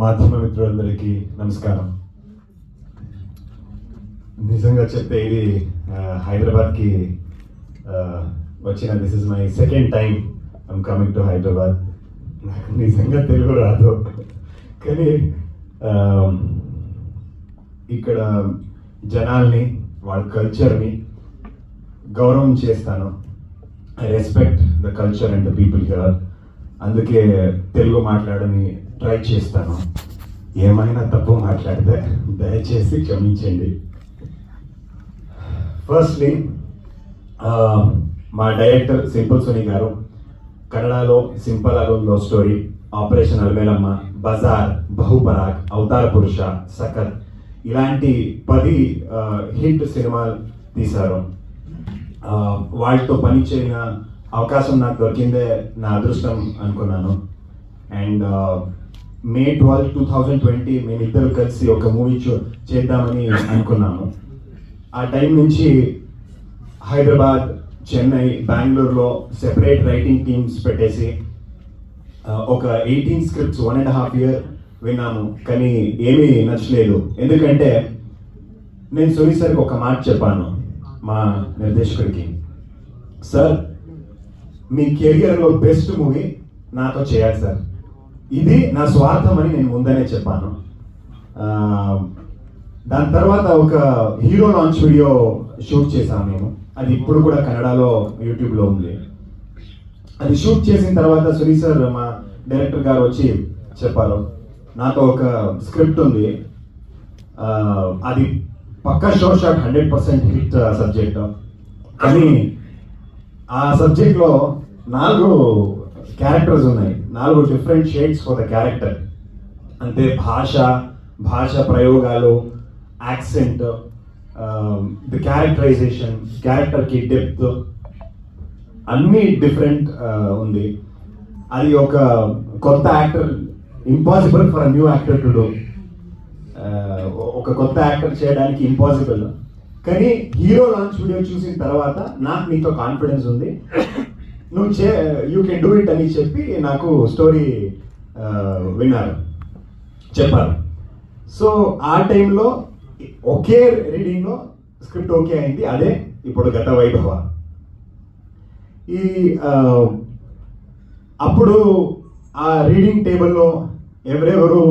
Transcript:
మాధ్యమ మిత్రులందరికీ నమస్కారం. నిజంగా చెప్తే ఇది హైదరాబాద్కి వచ్చిన this is my second time I'm coming to Hyderabad. నాకు నిజంగా తెలుగు రాదు. కానీ ఇక్కడ జనాల్ని వాళ్ళ కల్చర్ని గౌరవం చేస్తాను. I respect the culture and the people here అందుకే తెలుగు మాట్లాడని ట్రై చేస్తాను. ఏమైనా తప్పు మాట్లాడితే దయచేసి క్షమించండి. ఫస్ట్లీ మా డైరెక్టర్ సింపుల్ సునీ గారు కన్నడలో simple అగం love story operation Alamelamma Bazaar Bahuparak Avatara Purusha Sakath ఇలాంటి పది హిట్ సినిమాలు తీశారు. వాళ్ళతో పని చేయన అవకాశం నాకు దొరికిందే నా అదృష్టం అనుకున్నాను. And May twelve two thousand twenty మేమిద్దరు కలిసి ఒక మూవీ చేద్దామని అనుకున్నాము. ఆ టైం నుంచి హైదరాబాద్ చెన్నై బెంగళూరులో సెపరేట్ రైటింగ్ టీమ్స్ పెట్టేసి ఒక eighteen scripts one and half year విన్నాము. కానీ ఏమీ నచ్చలేదు. ఎందుకంటే నేను సునీ సార్కి ఒక మాట చెప్పాను మా నిర్దేశకుడికి. సార్ మీ కెరియర్లో బెస్ట్ మూవీ నాతో చేయాలి సార్. ఇది నా స్వార్థం అని నేను ముందనే చెప్పాను. దాని తర్వాత ఒక హీరో లాంచ్ వీడియో షూట్ చేశాను మేము అది ఇప్పుడు కూడా కన్నడలో యూట్యూబ్లో ఉంది. అది షూట్ చేసిన తర్వాత సునీ సార్ మా డైరెక్టర్ గారు వచ్చి చెప్పారు నాతో ఒక స్క్రిప్ట్ ఉంది. అది పక్కా sure shot hundred percent hit subject. కానీ ఆ సబ్జెక్ట్లో నాలుగు క్యారెక్టర్స్ ఉన్నాయి. నాలుగు different shades for the character అంటే భాష భాష ప్రయోగాలు యాక్సెంట్ ది క్యారెక్టరైజేషన్ క్యారెక్టర్కి డెప్త్ అన్నీ డిఫరెంట్ uh, ఉంది. అది ఒక కొత్త actor impossible for new actor to do ఒక కొత్త యాక్టర్ చేయడానికి ఇంపాసిబుల్ కానీ హీరో లాంచ్ వీడియో చూసిన తర్వాత నాకు నీతో కాన్ఫిడెన్స్ ఉంది. నువ్వు చే యూ కెన్ డూ ఇట్ అని చెప్పి నాకు స్టోరీ విన్నారు. చెప్పారు. సో ఆ టైంలో ఒకే రీడింగ్లో స్క్రిప్ట్ ఓకే అయింది. అదే ఇప్పుడు గత వైభవ. ఈ అప్పుడు ఆ రీడింగ్ టేబుల్లో ఎవరెవరు